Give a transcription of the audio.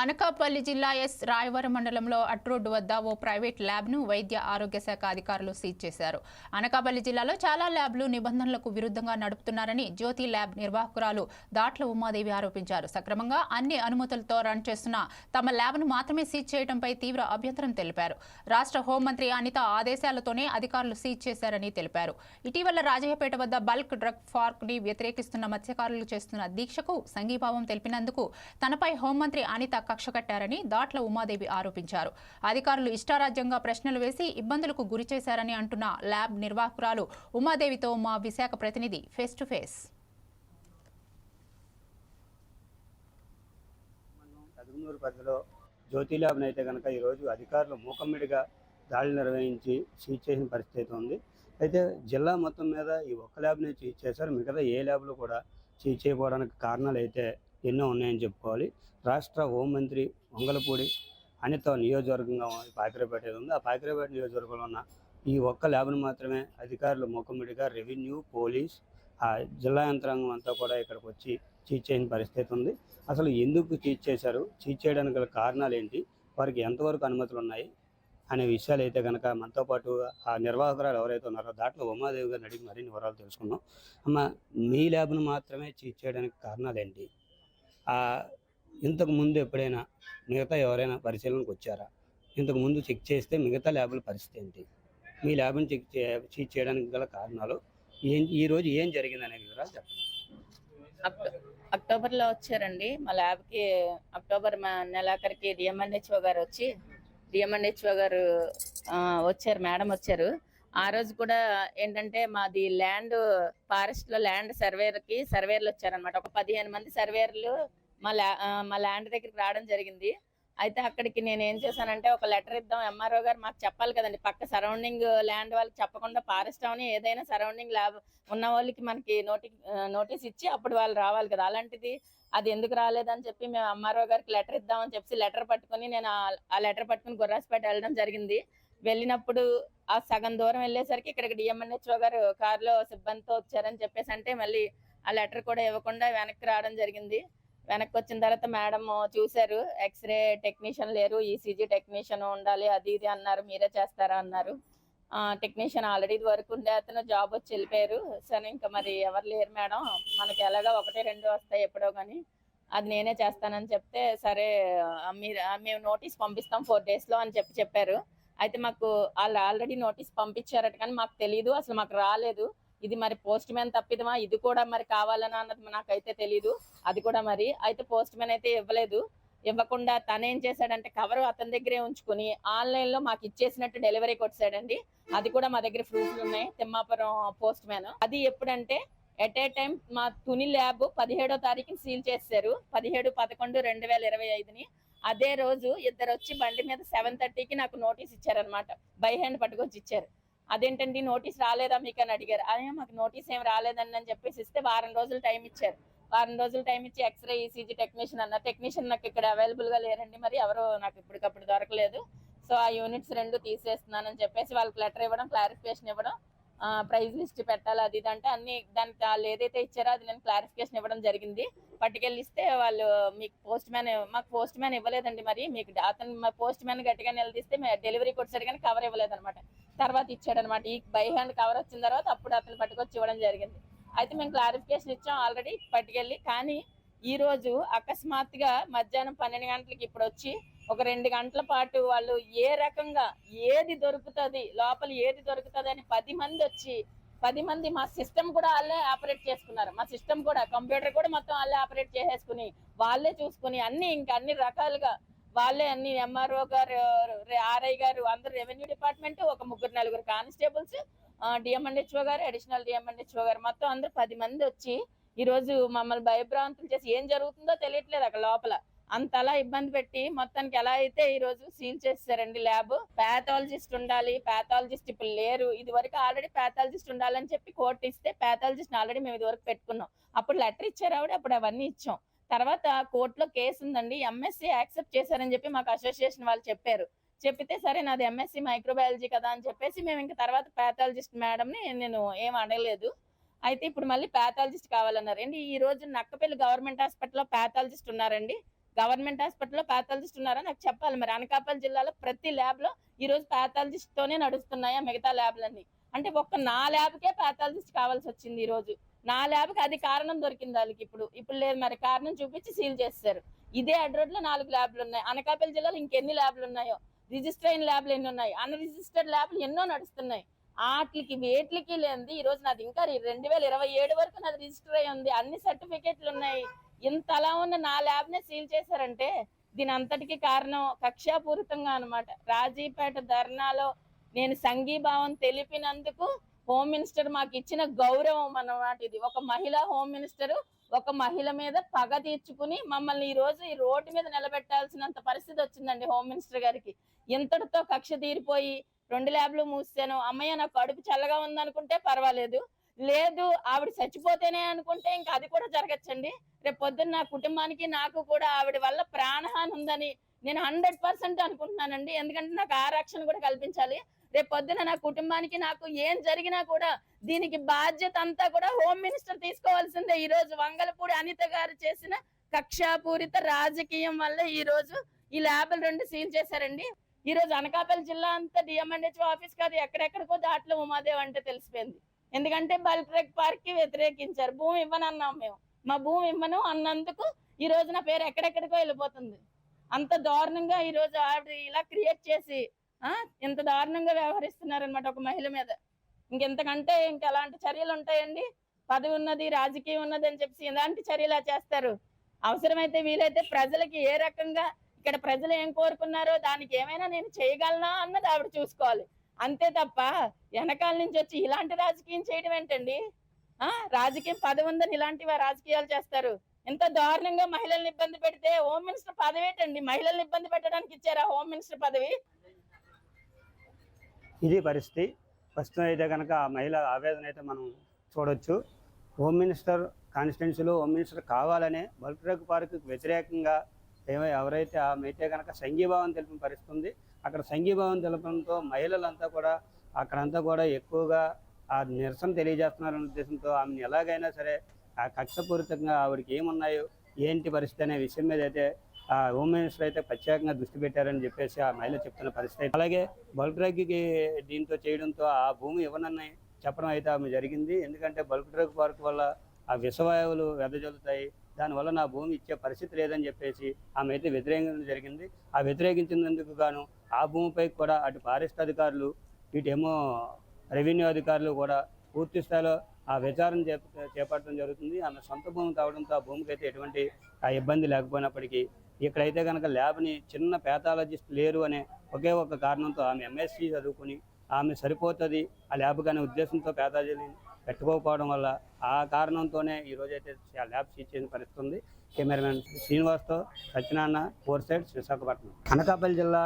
అనకాపల్లి జిల్లా ఎస్ రాయవరం మండలంలో అట్రోడ్డు వద్ద ఓ ప్రైవేట్ ల్యాబ్ను వైద్య ఆరోగ్య శాఖ అధికారులు సీజ్ చేశారు. అనకాపల్లి జిల్లాలో చాలా ల్యాబ్లు నిబంధనలకు విరుద్ధంగా నడుపుతున్నారని జ్యోతి ల్యాబ్ నిర్వాహకురాలు దాట్ల ఉమాదేవి ఆరోపించారు. సక్రమంగా అన్ని అనుమతులతో రన్ చేస్తున్న తమ ల్యాబ్ను మాత్రమే సీజ్ చేయడంపై తీవ్ర అభ్యంతరం తెలిపారు. రాష్ట్ర హోంమంత్రి అనిత ఆదేశాలతోనే అధికారులు సీజ్ చేశారని తెలిపారు. ఇటీవల రాజయ్యపేట వద్ద బల్క్ డ్రగ్ ఫార్క్ని వ్యతిరేకిస్తున్న మత్స్యకారులు చేస్తున్న దీక్షకు సంఘీభావం తెలిపినందుకు తనపై హోంమంత్రి అనిత కక్ష కట్టారని దాట్ల ఉమాదేవి ఆరోపించారు. అధికారులు ఇష్టారాజ్యంగా ప్రశ్నలు వేసి ఇబ్బందులకు గురి చేశారని అంటున్న ల్యాబ్ నిర్వాహకురాలు ఉమాదేవితో మా విశాఖ ప్రతినిధి ఫేస్ టు ఫేస్ కదుగునూరు పరిధిలో జ్యోతి ల్యాబ్ని అయితే కనుక ఈరోజు అధికారులు మూకమ్మిడిగా దాడులు నిర్వహించి సీజ్ చేసిన పరిస్థితి అయితే ఉంది. అయితే జిల్లా మొత్తం మీద ఈ ఒక్క ల్యాబ్ని సీజ్ చేశారు. మిగతా ఏ ల్యాబ్లు కూడా సీజ్ చేయకపోవడానికి కారణాలు అయితే ఎన్నో ఉన్నాయని చెప్పుకోవాలి. రాష్ట్ర హోంమంత్రి వంగలపూడి అనిత నియోజకవర్గంగా పాకిరేపేట ఉంది. ఆ పాకిరేపేట నియోజకవర్గంలో ఉన్న ఈ ఒక్క ల్యాబ్ను మాత్రమే అధికారులు మూకమ్మిడిగా రెవెన్యూ పోలీస్ ఆ జిల్లా యంత్రాంగం అంతా కూడా ఇక్కడికి వచ్చి చీజ్ చేయని పరిస్థితి ఉంది. అసలు ఎందుకు చీజ్ చేశారు? చీజ్ చేయడానికి గల కారణాలు ఏంటి? వారికి ఎంతవరకు అనుమతులు ఉన్నాయి? అనే విషయాలు అయితే కనుక మనతో పాటు ఆ నిర్వాహకురాలు ఎవరైతే ఉన్నారో దాంట్లో ఉమాదేవి గారిని అడిగి మరిన్ని వివరాలు తెలుసుకున్నాం అమ్మ మీ ల్యాబ్ను మాత్రమే చీజ్ చేయడానికి కారణాలు ఏంటి? ఇంతకు ముందు ఎప్పుడైనా మిగతా ఎవరైనా పరిశీలనకు వచ్చారా? ఇంతకు ముందు చెక్ చేస్తే మిగతా ల్యాబుల పరిస్థితి ఏంటి? మీ ల్యాబ్ని చెక్ చే చెక్ చేయడానికి గల కారణాలు ఏం ఈ రోజు ఏం జరిగిందనే వివరాలు చెప్పండి. అక్టోబర్లో వచ్చారండి. మా ల్యాబ్కి అక్టోబర్ మా నెలాఖరికి డిఎంఎన్హెచ్ఓ గారు వచ్చి డిఎంఎన్హెచ్ఓ గారు వచ్చారు మేడం వచ్చారు. ఆ రోజు కూడా ఏంటంటే మాది ల్యాండ్ ఫారెస్ట్లో ల్యాండ్ సర్వేర్కి సర్వేర్లు వచ్చారనమాట ఒక పదిహేను మంది సర్వేర్లు మా ల్యా మా ల్యాండ్ దగ్గరికి రావడం జరిగింది. అయితే అక్కడికి నేను ఏం చేశానంటే ఒక లెటర్ ఇద్దాం ఎంఆర్ఓ గారు మాకు చెప్పాలి కదండి. పక్క సరౌండింగ్ ల్యాండ్ వాళ్ళకి చెప్పకుండా ఫారెస్ట్ అవని ఏదైనా సరౌండింగ్ ల్యాబ్ ఉన్న వాళ్ళకి మనకి నోటి నోటీస్ ఇచ్చి అప్పుడు వాళ్ళు రావాలి కదా. అలాంటిది అది ఎందుకు రాలేదని చెప్పి మేము ఎంఆర్ఓ గారికి లెటర్ ఇద్దామని చెప్పి లెటర్ పట్టుకొని నేను ఆ- ఆ లెటర్ పట్టుకుని గుర్రాస్పేట వెళ్ళడం జరిగింది. వెళ్ళినప్పుడు ఆ సగం దూరం వెళ్ళేసరికి ఇక్కడికి డిఎంఎన్హెచ్ఓ గారు కారులో సిబ్బందితో వచ్చారని చెప్పేసి అంటే మళ్ళీ ఆ లెటర్ కూడా ఇవ్వకుండా వెనక్కి రావడం జరిగింది. వెనక్కి వచ్చిన తర్వాత మేడం చూశారు ఎక్స్రే టెక్నీషియన్ లేరు ఈసీజీ టెక్నీషియన్ ఉండాలి అది ఇది అన్నారు మీరే చేస్తారా అన్నారు. టెక్నీషియన్ ఆల్రెడీ ఇది వరకు ఉండే అతను జాబ్ వచ్చి వెళ్ళిపోయారు. సరే ఇంకా మరి ఎవరు లేరు మేడం. మనకి ఎలాగో ఒకటి రెండు వస్తాయి ఎప్పుడో కానీ అది నేనే చేస్తానని చెప్తే సరే మీరు మేము నోటీస్ పంపిస్తాం ఫోర్ డేస్లో అని చెప్పి చెప్పారు. అయితే మాకు వాళ్ళు ఆల్రెడీ నోటీస్ పంపించారట కానీ మాకు తెలియదు అసలు మాకు రాలేదు. ఇది మరి పోస్ట్ మ్యాన్ తప్పిదమా? ఇది కూడా మరి కావాలని అన్నది నాకైతే తెలీదు. అది కూడా మరి అయితే పోస్ట్ మ్యాన్ అయితే ఇవ్వలేదు. ఇవ్వకుండా తనేం చేశాడంటే కవర్ అతని దగ్గరే ఉంచుకుని ఆన్లైన్లో మాకు ఇచ్చేసినట్టు డెలివరీ కొట్టాడండి. అది కూడా మా దగ్గర ప్రూఫ్లు ఉన్నాయి తిమ్మాపురం పోస్ట్ మ్యాన్ అది ఎప్పుడంటే ఎట్ ఏ టైం మా తుని ల్యాబ్ పదిహేడో తారీఖుని సీల్ చేశారు. పదిహేడు పదకొండు రెండు వేల ఇరవై ఐదుని. అదే రోజు ఇద్దరు వచ్చి బండి మీద సెవెన్ థర్టీకి నాకు నోటీస్ ఇచ్చారనమాట బై హ్యాండ్ పట్టుకొచ్చి ఇచ్చారు. అదేంటండి నోటీస్ రాలేదా మీకు అని అడిగారు. అదే మాకు నోటీస్ ఏం రాలేదని అని చెప్పేసి ఇస్తే వారం రోజులు టైం ఇచ్చారు. వారం రోజులు టైం ఇచ్చి ఎక్స్రే ఈసీజీ టెక్నీషియన్ అన్న. టెక్నీషియన్ నాకు ఇక్కడ అవైలబుల్గా లేరండి మరి. ఎవరు నాకు ఇప్పటికప్పుడు దొరకలేదు. సో ఆ యూనిట్స్ రెండు తీసేస్తున్నానని చెప్పేసి వాళ్ళకి లెటర్ ఇవ్వడం క్లారిఫికేషన్ ఇవ్వడం ప్రైజ్ లిస్ట్ పెట్టాలి అది ఇది అంటే అన్ని దానికి వాళ్ళు ఏదైతే ఇచ్చారో అది నేను క్లారిఫికేషన్ ఇవ్వడం జరిగింది. పట్టుకెళ్ళి ఇస్తే వాళ్ళు మీకు పోస్ట్ మ్యాన్ మాకు పోస్ట్ మ్యాన్ ఇవ్వలేదండి మరి. మీకు అతను మా పోస్ట్ మ్యాన్ గట్టిగా నిలదీస్తే డెలివరీ కొట్టాడు కానీ కవర్ ఇవ్వలేదనమాట తర్వాత ఇచ్చాడనమాట ఈ బై హ్యాండ్ కవర్ వచ్చిన తర్వాత అప్పుడు అతను పట్టుకొచ్చి ఇవ్వడం జరిగింది. అయితే మేము క్లారిఫికేషన్ ఇచ్చాం ఆల్రెడీ పట్టుకెళ్ళి. కానీ ఈరోజు అకస్మాత్తుగా మధ్యాహ్నం పన్నెండు గంటలకి ఇప్పుడు వచ్చి ఒక రెండు గంటల పాటు వాళ్ళు ఏ రకంగా ఏది దొరుకుతుంది లోపల ఏది దొరుకుతుంది అని పది మంది వచ్చి పది మంది మా సిస్టమ్ కూడా వాళ్ళే ఆపరేట్ చేసుకున్నారు. మా సిస్టమ్ కూడా కంప్యూటర్ కూడా మొత్తం వాళ్ళే ఆపరేట్ చేసేసుకుని వాళ్ళే చూసుకుని అన్ని ఇంకా అన్ని రకాలుగా వాళ్ళే అన్ని ఎంఆర్ఓ గారు ఆర్ఐ గారు అందరు రెవెన్యూ డిపార్ట్మెంట్ ఒక ముగ్గురు నలుగురు కానిస్టేబుల్స్ డిఎంఎన్హెచ్ఓ గారు అడిషనల్ డిఎంఎన్హెచ్ఓ గారు మొత్తం అందరు పది మంది వచ్చి ఈ రోజు మమ్మల్ని భయభ్రాంతులు చేసి ఏం జరుగుతుందో తెలియట్లేదు అక్కడ లోపల. అంతలా ఇబ్బంది పెట్టి మొత్తానికి ఎలా అయితే ఈ రోజు సీల్ చేస్తారండి ల్యాబ్. ప్యాథాలజిస్ట్ ఉండాలి ప్యాథాలజిస్ట్ ఇప్పుడు లేరు. ఇది వరకు ఆల్రెడీ ప్యాథాలజిస్ట్ ఉండాలని చెప్పి కోర్టు ఇస్తే ప్యాథాలజిస్ట్ ఆల్రెడీ మేము ఇది వరకు పెట్టుకున్నాం. అప్పుడు లెటర్ ఇచ్చారు ఆవిడ అప్పుడు అవన్నీ ఇచ్చాం. తర్వాత కోర్టులో కేసు ఉందండి. ఎంఎస్సీ యాక్సెప్ట్ చేశారని చెప్పి మాకు అసోసియేషన్ వాళ్ళు చెప్పారు. చెప్పితే సరే నాది ఎంఎస్సీ మైక్రోబయాలజీ కదా అని చెప్పేసి మేము ఇంకా తర్వాత ప్యాథాలజిస్ట్ మేడంని నేను ఏం అడగలేదు. అయితే ఇప్పుడు మళ్ళీ ప్యాథాలజిస్ట్ కావాలన్నారు. అండి ఈ రోజు నక్కపల్లి గవర్నమెంట్ హాస్పిటల్లో ప్యాథాలజిస్ట్ ఉన్నారండి? గవర్నమెంట్ హాస్పిటల్లో ప్యాథాలజిస్ట్ ఉన్నారా? నాకు చెప్పాలి మరి. అనకాపల్లి జిల్లాలో ప్రతి ల్యాబ్లో ఈరోజు ఈ రోజు pathologists నడుస్తున్నాయా మిగతా ల్యాబ్లన్నీ? అంటే ఒక్క నా ల్యాబ్కే ప్యాథాలజిస్ట్ కావాల్సి వచ్చింది ఈ రోజు. నా ల్యాబ్కి అది కారణం దొరికింది వాళ్ళకి ఇప్పుడు. ఇప్పుడు లేదు మరి. కారణం చూపించి సీల్ చేస్తారు. ఇదే అడ్రోడ్లో నాలుగు ల్యాబ్లు ఉన్నాయి. అనకాపల్లి జిల్లాలో ఇంకెన్ని ల్యాబ్లు ఉన్నాయో? రిజిస్టర్ అయిన ల్యాబ్లు ఎన్ని ఉన్నాయి? అన్రిజిస్టర్డ్ ల్యాబ్లు ఎన్నో నడుస్తున్నాయి. వాటికి వేట్లకి లేనిది. ఈ రోజు నాది ఇంకా రెండు వేల ఇరవై ఏడు వరకు నాది రిజిస్టర్ అయి ఉంది. అన్ని సర్టిఫికేట్లు ఉన్నాయి. ఇంత అలా ఉన్న నా ల్యాబ్ నే సీల్ చేశారంటే దీని అంతటికి కారణం కక్షాపూరితంగా అనమాట రాజీపేట ధర్నాలో నేను సంఘీభావం తెలిపినందుకు హోమ్ మినిస్టర్ మాకు ఇచ్చిన గౌరవం అన్నమాట ఇది. ఒక మహిళ హోమ్ మినిస్టర్ ఒక మహిళ మీద పగ తీర్చుకుని మమ్మల్ని ఈ రోజు ఈ రోడ్డు మీద నిలబెట్టాల్సినంత పరిస్థితి వచ్చిందండి హోమ్ మినిస్టర్ గారికి. ఇంతటితో కక్ష తీరిపోయి రెండు ల్యాబ్లు మూసాను. అమ్మయ్య నా కడుపు చల్లగా ఉందనుకుంటే పర్వాలేదు. లేదు ఆవిడ చచ్చిపోతేనే అనుకుంటే ఇంకా అది కూడా జరగచ్చండి. రేపు పొద్దున్న నా కుటుంబానికి నాకు కూడా ఆవిడ వల్ల ప్రాణహాని ఉందని నేను హండ్రెడ్ పర్సెంట్ అనుకుంటున్నానండి. ఎందుకంటే నాకు ఆ రక్షణ కూడా కల్పించాలి. రేపు పొద్దున నా కుటుంబానికి నాకు ఏం జరిగినా కూడా దీనికి బాధ్యత అంతా కూడా హోమ్ మినిస్టర్ తీసుకోవాల్సిందే. ఈ రోజు వంగలపూడి అనిత గారు చేసిన కక్షాపూరిత రాజకీయం వల్ల ఈ రోజు ఈ ల్యాబ్లు రెండు సీల్ చేశారండి. ఈ రోజు అనకాపల్లి జిల్లా అంతా డిఎంఎన్హెచ్ ఆఫీస్ కాదు ఎక్కడెక్కడికో దాంట్లో ఉమాదేవ్ అంటే తెలిసిపోయింది. ఎందుకంటే బల్ట్రెక్ పార్క్కి వ్యతిరేకించారు. భూమి ఇవ్వనన్నాం మేము. మా భూమి ఇవ్వను అన్నందుకు ఈ రోజు నా పేరు ఎక్కడెక్కడికో వెళ్ళిపోతుంది. అంత దారుణంగా ఈ రోజు ఆవిడ ఇలా క్రియేట్ చేసి ఆ ఇంత దారుణంగా వ్యవహరిస్తున్నారనమాట ఒక మహిళ మీద. ఇంకెంతకంటే ఇంకా ఎలాంటి చర్యలు ఉంటాయండి. పదవి ఉన్నది రాజకీయం ఉన్నది అని చెప్పి ఎలాంటి చర్యలు చేస్తారు. అవసరమైతే వీలైతే ప్రజలకి ఏ రకంగా ఇక్కడ ప్రజలు ఏం కోరుకున్నారో దానికి ఏమైనా నేను చేయగలనా అన్నది ఆవిడ చూసుకోవాలి. అంతే తప్ప వెనకాల నుంచి వచ్చి ఇలాంటి రాజకీయం చేయడం ఏంటండి? ఆ రాజకీయం పదవి ఉందని ఇలాంటి రాజకీయాలు చేస్తారు. ఎంత దారుణంగా మహిళల్ని ఇబ్బంది పెడితే హోమ్ మినిస్టర్ పదవి ఏంటండి? మహిళల్ని ఇబ్బంది పెట్టడానికి ఇచ్చారా హోమ్ మినిస్టర్ పదవి? ఇది పరిస్థితి. ప్రస్తుతం అయితే కనుక మహిళ ఆవేదన అయితే మనం చూడొచ్చు. హోమ్ మినిస్టర్ కాన్స్టిట్యున్సీలో హోమ్ మినిస్టర్ కావాలనే బల్ట్రక్ పార్క్ వ్యతిరేకంగా ఏమో ఎవరైతే ఆమె అయితే కనుక సంఘీభావం తెలిపిన పరిస్థితి ఉంది అక్కడ సంఘీభావం తెలపడంతో మహిళలంతా కూడా అక్కడంతా కూడా ఎక్కువగా ఆ నిరసన తెలియజేస్తున్నారనే ఉద్దేశంతో ఆమెను ఎలాగైనా సరే ఆ కక్షపూరితంగా ఆవిడకి ఏమున్నాయో ఏంటి పరిస్థితి అనే విషయం మీద అయితే ఆ హోమ్ మినిస్టర్ అయితే ప్రత్యేకంగా దృష్టి పెట్టారని చెప్పేసి ఆ మహిళ చెప్తున్న పరిస్థితి. అలాగే బల్క్ డ్రగ్కి దీంతో చేయడంతో ఆ భూమి ఇవ్వనని చెప్పడం అయితే ఆమె జరిగింది. ఎందుకంటే బల్క్ డ్రగ్ పార్క్ వల్ల ఆ విషవాయువులు వెదజల్లుతాయి దానివల్ల నా భూమి ఇచ్చే పరిస్థితి లేదని చెప్పేసి ఆమె అయితే వ్యతిరేకించడం జరిగింది. ఆ వ్యతిరేకించినందుకు గాను ఆ భూమిపై కూడా అటు ఫారెస్ట్ అధికారులు ఇటేమో రెవెన్యూ అధికారులు కూడా పూర్తి స్థాయిలో ఆ విచారణ చేప- చేపట్టడం జరుగుతుంది. ఆమె సొంత భూమి కావడంతో ఆ భూమికి అయితే ఎటువంటి ఆ ఇబ్బంది లేకపోయినప్పటికీ ఇక్కడైతే కనుక ల్యాబ్ని చిన్న పేథాలజిస్ట్ లేరు అనే ఒకే ఒక కారణంతో ఆమె ఎంఎస్సి చదువుకుని ఆమె సరిపోతుంది ఆ ల్యాబ్ కానీ ఉద్దేశంతో పేథాలజీని పెట్టుకోకపోవడం వల్ల ఆ కారణంతోనే ఈ రోజైతే ఆ ల్యాబ్ సీజ్ చేసిన పరిస్థితి ఉంది. కెమెరామెన్ శ్రీనివాస్తో సత్యనారాయణ ఫోర్ సైడ్స్ విశాఖపట్నం. అనకాపల్లి జిల్లా